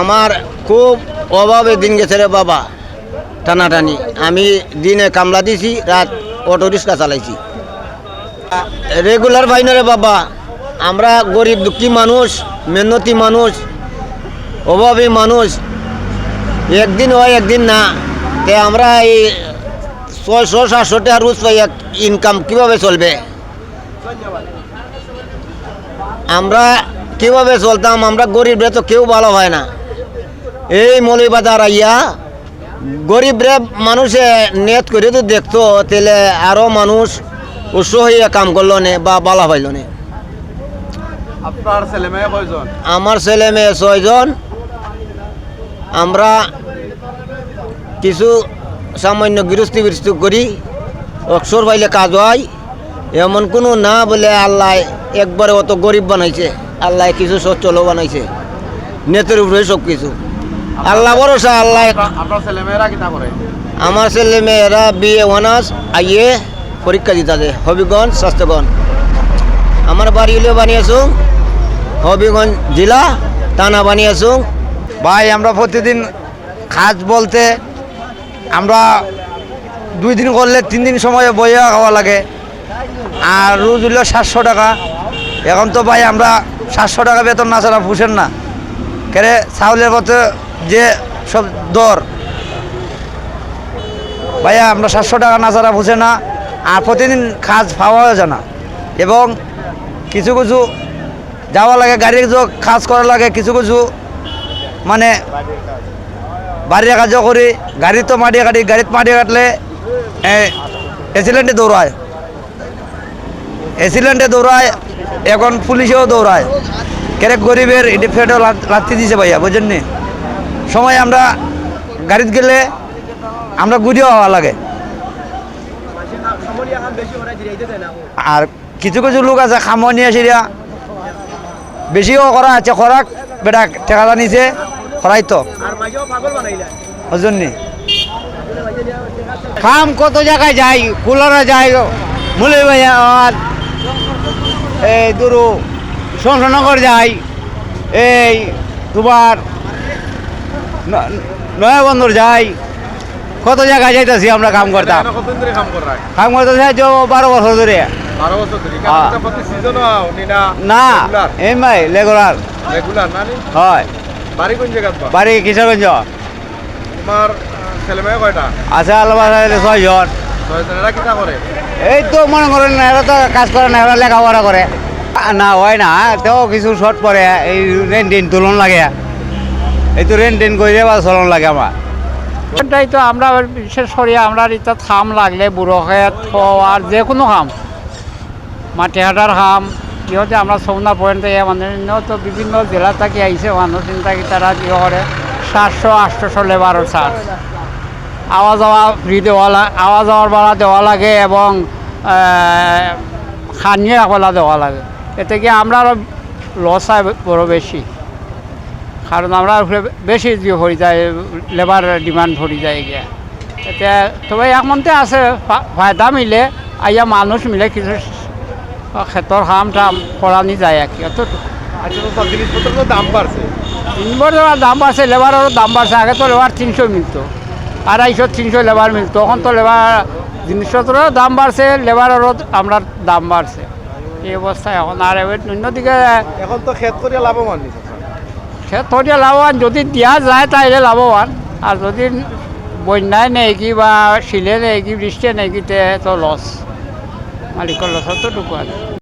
আমার খুব অভাবে দিন গেছে রে বাবা, টানাটানি। আমি দিনে কামলা দিছি, রাত অটো রিক্সা চালাইছি। রেগুলার পাই না রে বাবা, আমরা গরিব দুঃখী মানুষ, মেহনতি মানুষ, অভাবী মানুষ। একদিন হয়, একদিন না। তে আমরা এই ছয়শো সাতশো টাকা রোজ পাই ইনকাম কীভাবে চলবে? আমরা কীভাবে চলতাম? আমরা গরিবরা তো কেউ ভালো হয় না। এই মৌলিবাজার আইয়া গরিবরা মানুষে নেট করে তো দেখতো তাহলে আরও মানুষ উৎস হইয়া কাম করল নে বা বালা পাইল নে। আমার ছেলে মেয়ে ছয়জন। আমরা কিছু সামান্য গৃহস্থি গৃহস্থী করি অক্ষর পাইলে কাজ হয়। এমন কোনো না বলে আল্লাহ একবারে অত গরিব বানাইছে আল্লাহ কিছু সচ্ছল বানাইছে। নেতের উপরে সব কিছু আল্লাহ ভরসা আল্লাহ আপনার- ছেলে মেয়েরা কিতা করে? আমার ছেলে মেয়েরা বিএ অনার্স আইয়ে পরীক্ষা দিতে যায় হবিগঞ্জ স্বাস্থ্যগঞ্জ আমার বাড়ি হলে বানিয়েছো হবিগঞ্জ জেলা টানা বানিয়েছো ভাই আমরা প্রতিদিন কাজ বলতে আমরা দুই দিন করলে তিন দিন সময় বইয়া খাওয়া লাগে। আর রোজ হইল সাতশো টাকা। এখন তো ভাই আমরা সাতশো টাকা বেতন না ছাড়া পুষেন না। কেরে চাউলের পথে যে সব দর। ভাইয়া, আমরা সাতশো টাকা না ছাড়া বুঝে না, আর প্রতিদিন কাজ পাওয়া যায় না। এবং কিছু কিছু যাওয়া লাগে, গাড়ির যে কাজ করা লাগে, কিছু কিছু মানে বাড়ির কাজও করি, গাড়ি তো মাটি কাটি গাড়িত মাটি কাটলে এসিলেন্টে দৌড়ায়। এসিলেন্টে দৌড়ায়, এখন পুলিশেও দৌড়ায়। কেরেক গরিবের, এটি ফেটও লাত্তি দিছে ভাইয়া বুঝেন নি সময় আমরা গাড়িত গেলে আমরা ঘুরিও হওয়া লাগে। আর কিছু কিছু লোক আছে খামনিয়া সিরিয়া বেশিও করা আছে, খরাক, বেটা ঠেকালা নিছে, খরাই তো। ওজন্যে কাম কত জায়গায় যাই, কুলারা যাই, মুলি বাজার এই দুরু শংসনগর যাই, এই তোমার নয়াবন্দর যাই। কত জায়গায় যাইতেছি আমরা কাম করতাম। কাম করা কাম করতেছি বারো বছর ধরে। হ্যাঁ। না এই মাই রেগুলার হয়। বাড়ি কিশোরগঞ্জ। তোমার আহ, কয়টা? আছে এরা কিতা করে? এই তো মনে করেন না এরা তো কাজ করে না এরা লেখাপড়া করে। না হয় না তেও কিছু শর্ট পরে এই টেন তুলন লাগে। এই তো রেন টেন করে বা চলন লাগে আমার। এটাই তো আমরা বিশেষ করে আমরা এটা খাম লাগলে বুড়ো খেত আর যে কোনো খাম। মাটি হাটার খাম। ইহঁতে আমরা চৌনা পয়েন্টে মানুহ তো বিভিন্ন জেলা থাকি আহিছে, মানুহ চিন্তা তারা কি কৰে? সাতশো আটশোশো লেবাৰৰ চার্জ আওয়া যাওয়া ফ্রি দেওয়া আওয়া যাওয়ার ভাড়া দেওয়া লাগে এবং খানিয়ে রাখলা দেওয়া লাগে। এতে কি আমরা লস হয় বড় বেশি কারণ আমরা বেশি দিয়ে ভরি যায় লেবার ডিমান্ড ভরি যায় গিয়া। এতিয়া তবে একমতে আছে ফায়দা মিলে আইয়া মানুষ মিলে কিছু ক্ষেত্ৰৰ কাম টাম কৰা নি যায় আর কি অতটুকু। জিনিসপত্রের দাম বাড়ছে তিনবারের দাম বাড়ছে লেবারেরও দাম বাড়ছে আগে তো লেবার তিনশো মিলতো আড়াইশো তিনশো লেবার মিলতো তখন তো লেবার জিনিসপত্রেরও দাম বাড়ছে লেবারেরও আমরা দাম বাড়ছে এই অবস্থায় এখন। আর অন্যদিকে এখন তো ক্ষেত করে লাভবান নিছে সে থরিয়া লাভবান যদি দিয়া যায় তাইলে লাভবান আর যদি বন্যায় নেকি বা শিলে নেকি বৃষ্টি নেকি তে লস মালিকের লসত তো ঢুকুয়া